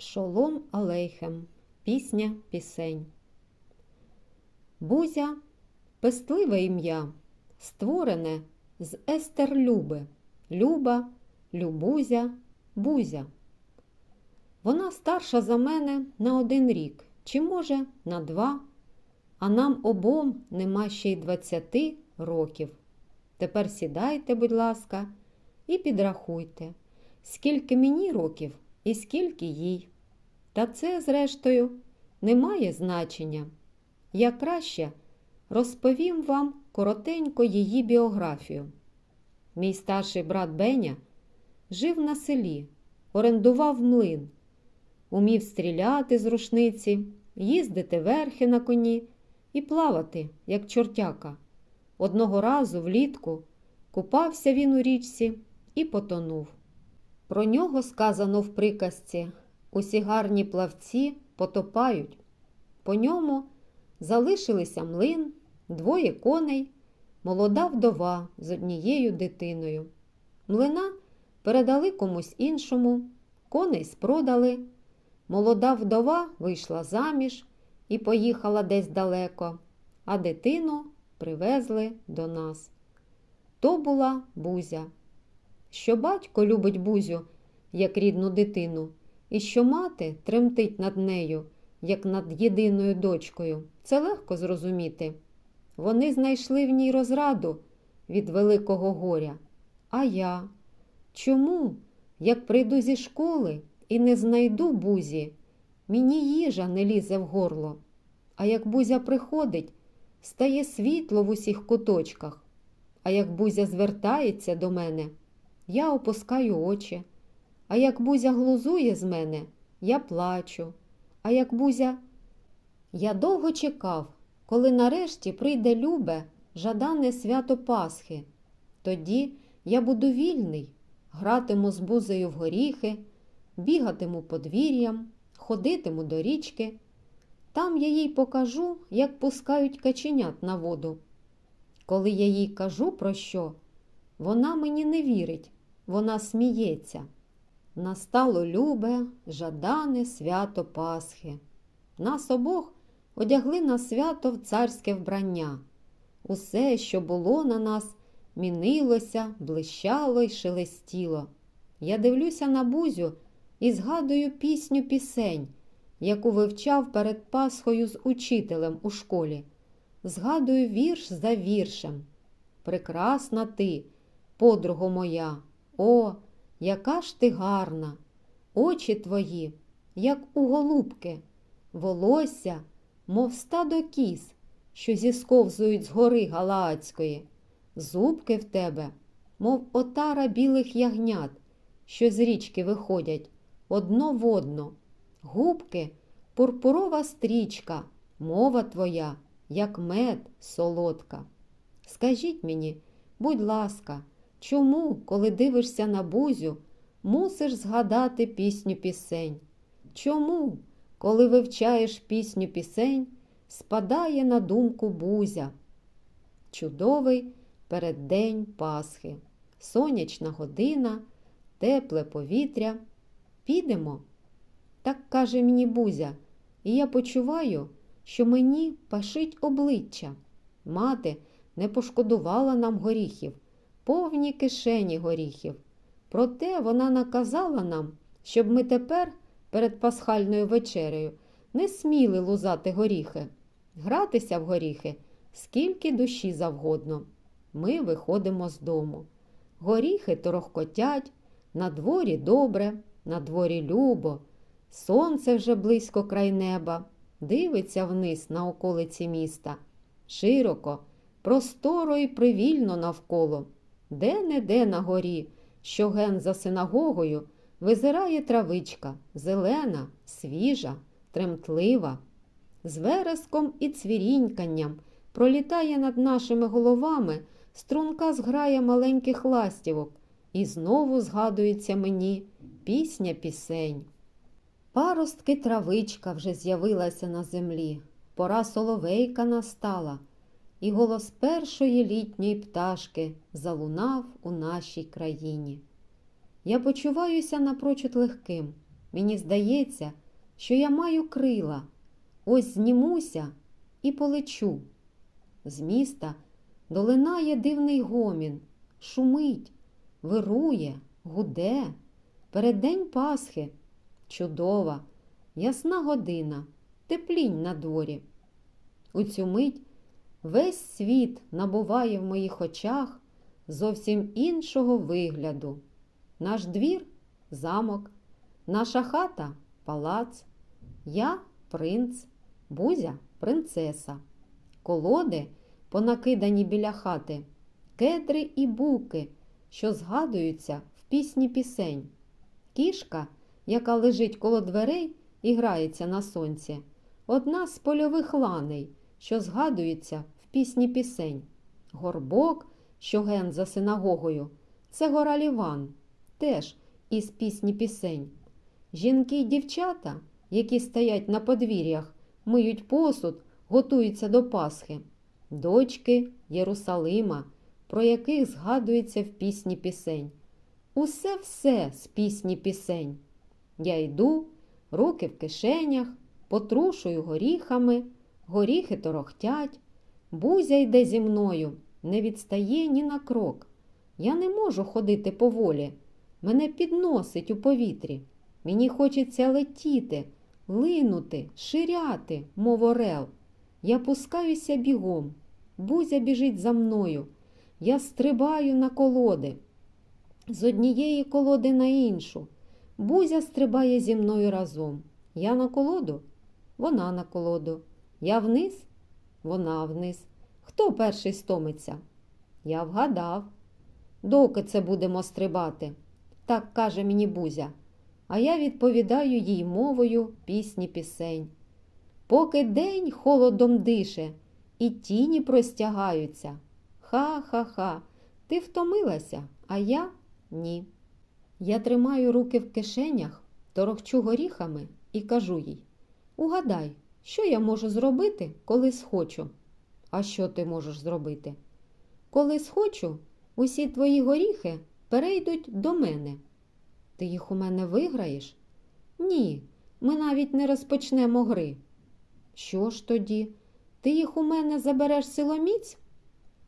Шолом Алейхем. Пісня пісень. Бузя пестливе ім'я, створене з Естер Люби. Люба, Любузя, Бузя. Вона старша за мене на один рік, чи, може, на два, а нам обом нема ще й двадцяти років. Тепер сідайте, будь ласка, і підрахуйте, скільки мені років і скільки їй. Та це, зрештою, не має значення. Я краще розповім вам коротенько її біографію. Мій старший брат Беня жив на селі, орендував млин, умів стріляти з рушниці, їздити верхи на коні і плавати, як чортяка. Одного разу влітку купався він у річці і потонув. Про нього сказано в приказці усі гарні плавці потопають. По ньому залишилися млин, двоє коней, молода вдова з однією дитиною. Млина передали комусь іншому, коней спродали. Молода вдова вийшла заміж і поїхала десь далеко, а дитину привезли до нас. То була Бузя. Що батько любить Бузю, як рідну дитину, і що мати тремтить над нею, як над єдиною дочкою, це легко зрозуміти. Вони знайшли в ній розраду від великого горя. А я? Чому, як прийду зі школи і не знайду бузі, мені їжа не лізе в горло, а як бузя приходить, стає світло в усіх куточках, а як бузя звертається до мене, я опускаю очі. А як Бузя глузує з мене, я плачу. А як Бузя. Я довго чекав, коли нарешті прийде любе, жадане свято Пасхи. Тоді я буду вільний, гратиму з бузею в горіхи, бігатиму подвір'ям, ходитиму до річки. Там я їй покажу, як пускають каченят на воду. Коли я їй кажу про що, вона мені не вірить, вона сміється. Настало любе, жадане свято Пасхи. Нас обох одягли на свято в царське вбрання. Усе, що було на нас, мінилося, блищало й шелестіло. Я дивлюся на бузю і згадую пісню пісень, яку вивчав перед Пасхою з учителем у школі. Згадую вірш за віршем. Прекрасна ти, подруго моя, о! Яка ж ти гарна, очі твої, як у голубки, волосся, мов стадо кіз, що зісковзують з гори Галаацької, зубки в тебе, мов отара білих ягнят, що з річки виходять одно в одно, губки, пурпурова стрічка, мова твоя, як мед солодка. Скажіть мені, будь ласка, Чому, коли дивишся на бузю, мусиш згадати пісню пісень? Чому, коли вивчаєш пісню пісень, спадає на думку бузя? Чудовий переддень Пасхи, сонячна година, тепле повітря. Підемо? Так каже мені бузя, і я почуваю, що мені пашить обличчя. Мати не пошкодувала нам горіхів повні кишені горіхів. Проте вона наказала нам, щоб ми тепер перед пасхальною вечерею не сміли лузати горіхи, гратися в горіхи, скільки душі завгодно. Ми виходимо з дому. Горіхи торохкотять, на дворі добре, на дворі любо, сонце вже близько край неба, дивиться вниз на околиці міста. Широко, просторо і привільно навколо. Де-не-де на горі, що ген за синагогою, визирає травичка, зелена, свіжа, тремтлива. З вереском і цвіріньканням пролітає над нашими головами струнка зграє маленьких ластівок, і знову згадується мені пісня пісень. Паростки травичка вже з'явилася на землі, пора соловейка настала і голос першої літньої пташки залунав у нашій країні. Я почуваюся напрочуд легким, Мені здається, що я маю крила. Ось знімуся і полечу. З міста долинає дивний гомін, шумить, вирує, гуде. Переддень Пасхи. Чудова, ясна година, теплінь на дворі. У цю мить весь світ набуває в моїх очах зовсім іншого вигляду. Наш двір замок, наша хата палац, я принц, бузя принцеса, колоди, понакидані біля хати, кедри і буки, що згадуються в пісні пісень, кішка, яка лежить коло дверей і грається на сонці, одна з польових ланей, що згадується в пісні пісень, горбок, що ген за синагогою, це гора Ліван, теж із пісні пісень. Жінки й дівчата, які стоять на подвір'ях, миють посуд, готуються до Пасхи, дочки Єрусалима, про яких згадується в пісні пісень. Усе все з пісні пісень. Я йду, руки в кишенях, потрушую горіхами, горіхи торохтять, бузя йде зі мною, не відстає ні на крок. Я не можу ходити поволі, мене підносить у повітрі. Мені хочеться летіти, линути, ширяти, мов орел. Я пускаюся бігом, бузя біжить за мною. Я стрибаю на колоди. З однієї колоди на іншу. Бузя стрибає зі мною разом. Я на колоду, вона на колоду. Я вниз, вона вниз. Хто перший стомиться? Я вгадав. Доки це будемо стрибати? Так каже мені Бузя. А я відповідаю їй мовою пісні пісень. Поки день холодом дише, і тіні простягаються. Ха-ха-ха, ти втомилася, а я ні. Я тримаю руки в кишенях, торохчу горіхами і кажу їй Угадай, що я можу зробити, коли схочу. А що ти можеш зробити? Коли схочу, усі твої горіхи перейдуть до мене. Ти їх у мене виграєш? Ні, ми навіть не розпочнемо гри. Що ж тоді? Ти їх у мене забереш силоміць?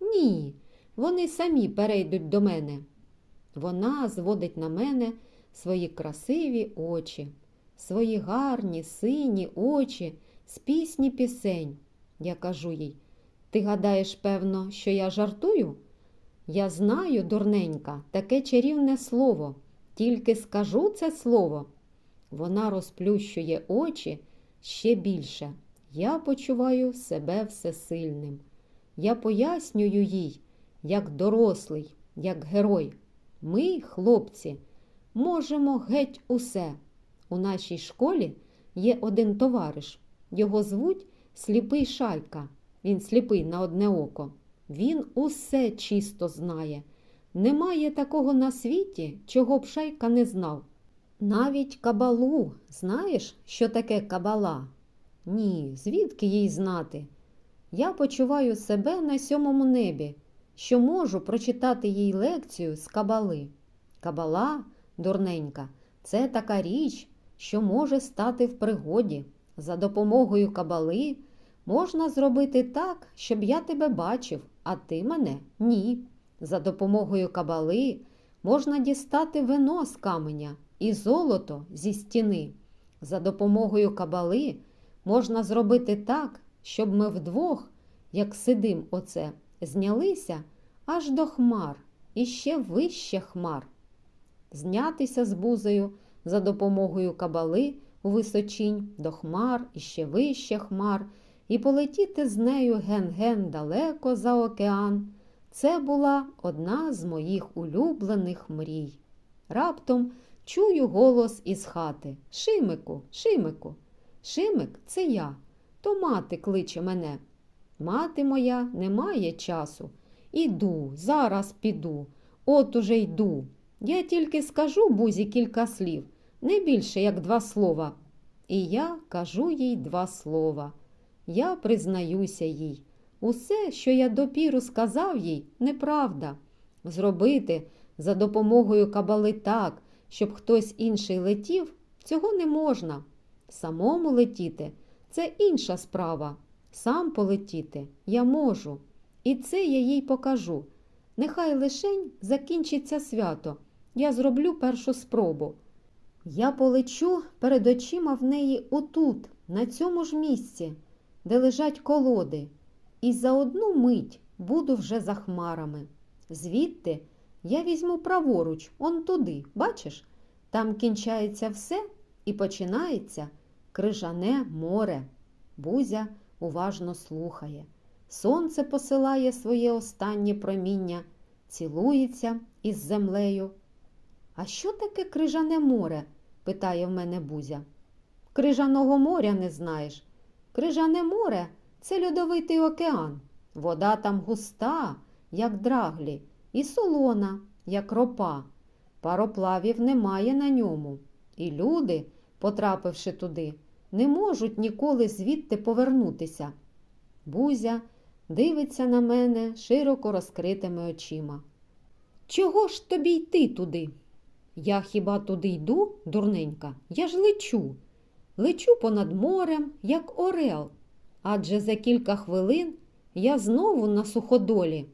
Ні, вони самі перейдуть до мене. Вона зводить на мене свої красиві очі, свої гарні, сині очі з пісні пісень. Я кажу їй, ти гадаєш, певно, що я жартую? Я знаю, дурненька, таке чарівне слово, тільки скажу це слово. Вона розплющує очі ще більше. Я почуваю себе всесильним. Я пояснюю їй, як дорослий, як герой. Ми, хлопці, можемо геть усе. У нашій школі є один товариш. Його звуть сліпий шайка. Він сліпий на одне око. Він усе чисто знає. Немає такого на світі, чого б шайка не знав. Навіть кабалу. Знаєш, що таке кабала? Ні, звідки їй знати? Я почуваю себе на сьомому небі, що можу прочитати їй лекцію з кабали. Кабала, дурненька, це така річ, що може стати в пригоді. За допомогою кабали можна зробити так, щоб я тебе бачив, а ти мене ні. За допомогою кабали можна дістати вино з каменя і золото зі стіни. За допомогою кабали можна зробити так, щоб ми вдвох, як сидим оце, знялися аж до хмар і ще вище хмар. Знятися з бузею за допомогою кабали у височінь до хмар і ще вище хмар, і полетіти з нею ген-ген далеко за океан. Це була одна з моїх улюблених мрій. Раптом чую голос із хати Шимику, Шимику. Шимик це я, то мати кличе мене. Мати моя не має часу. Іду, зараз піду, от уже йду. Я тільки скажу бузі кілька слів, не більше, як два слова. І я кажу їй два слова. Я признаюся їй. Усе, що я допіру сказав їй, неправда. Зробити за допомогою кабали так, щоб хтось інший летів, Цього не можна. Самому летіти це інша справа. Сам полетіти я можу. І це я їй покажу. Нехай лишень закінчиться свято. Я зроблю першу спробу. Я полечу перед очима в неї отут, на цьому ж місці, де лежать колоди, і за одну мить буду вже за хмарами. Звідти я візьму праворуч, он туди, бачиш? Там кінчається все і починається крижане море. Бузя уважно слухає. Сонце посилає своє останнє проміння, цілується із землею. А що таке крижане море? питає в мене Бузя. Крижаного моря не знаєш. Крижане море це льодовитий океан. Вода там густа, як драглі, і солона, як ропа. Пароплавів немає на ньому. І люди, потрапивши туди, не можуть ніколи звідти повернутися. Бузя дивиться на мене широко розкритими очима. Чого ж тобі йти туди? Я хіба туди йду, дурненька? Я ж лечу. Лечу понад морем, як орел. Адже за кілька хвилин я знову на суходолі.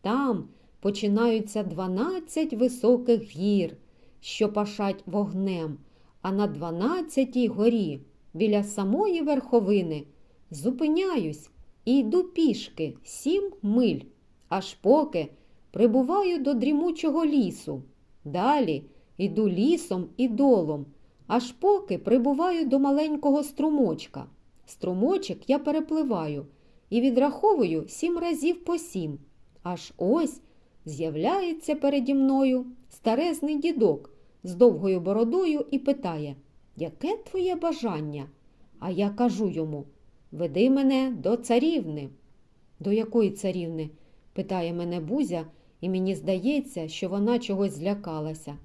Там починаються дванадцять високих гір, що пашать вогнем, а на дванадцятій горі, біля самої верховини, зупиняюсь і йду пішки сім миль, аж поки прибуваю до дрімучого лісу. Далі йду лісом і долом, аж поки прибуваю до маленького струмочка. Струмочок я перепливаю і відраховую сім разів по сім. Аж ось з'являється переді мною старезний дідок з довгою бородою і питає, яке твоє бажання? А я кажу йому веди мене до царівни. До якої царівни? питає мене Бузя, і мені здається, що вона чогось злякалася.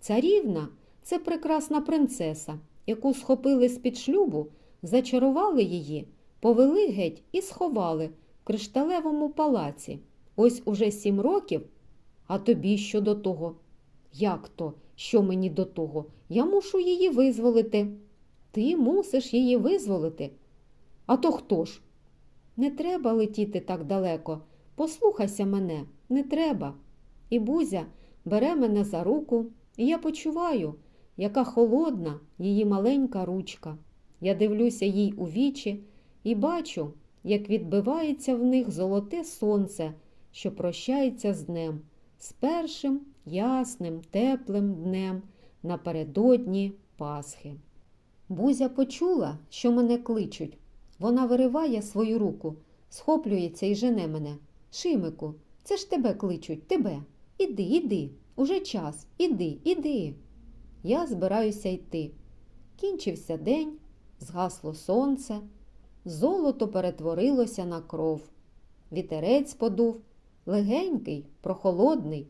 Царівна це прекрасна принцеса, яку схопили з-під шлюбу, зачарували її, повели геть і сховали в кришталевому палаці. Ось уже сім років, а тобі що до того? Як то? Що мені до того? Я мушу її визволити. Ти мусиш її визволити. А то хто ж? Не треба летіти так далеко. Послухайся мене, не треба. І Бузя бере мене за руку, і я почуваю, яка холодна її маленька ручка. Я дивлюся їй у вічі і бачу, як відбивається в них золоте сонце, що прощається з днем, з першим ясним, теплим днем напередодні Пасхи. Бузя почула, що мене кличуть. Вона вириває свою руку, схоплюється і жене мене. Шимику, це ж тебе кличуть, тебе. Іди, іди, уже час, іди, іди. Я збираюся йти. Кінчився день, згасло сонце, золото перетворилося на кров. Вітерець подув, легенький, прохолодний.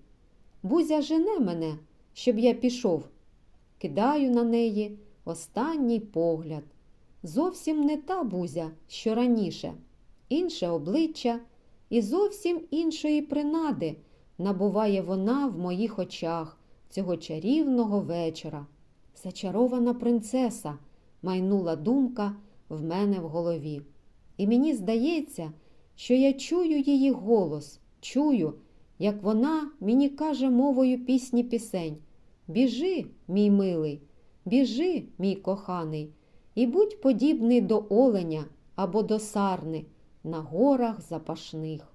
Бузя жене мене, щоб я пішов. Кидаю на неї останній погляд. Зовсім не та бузя, що раніше, інше обличчя і зовсім іншої принади набуває вона в моїх очах цього чарівного вечора. Зачарована принцеса, майнула думка в мене в голові. І мені здається, що я чую її голос, чую, як вона мені каже мовою пісні пісень. Біжи, мій милий, біжи, мій коханий, і будь подібний до оленя або до сарни на горах запашних.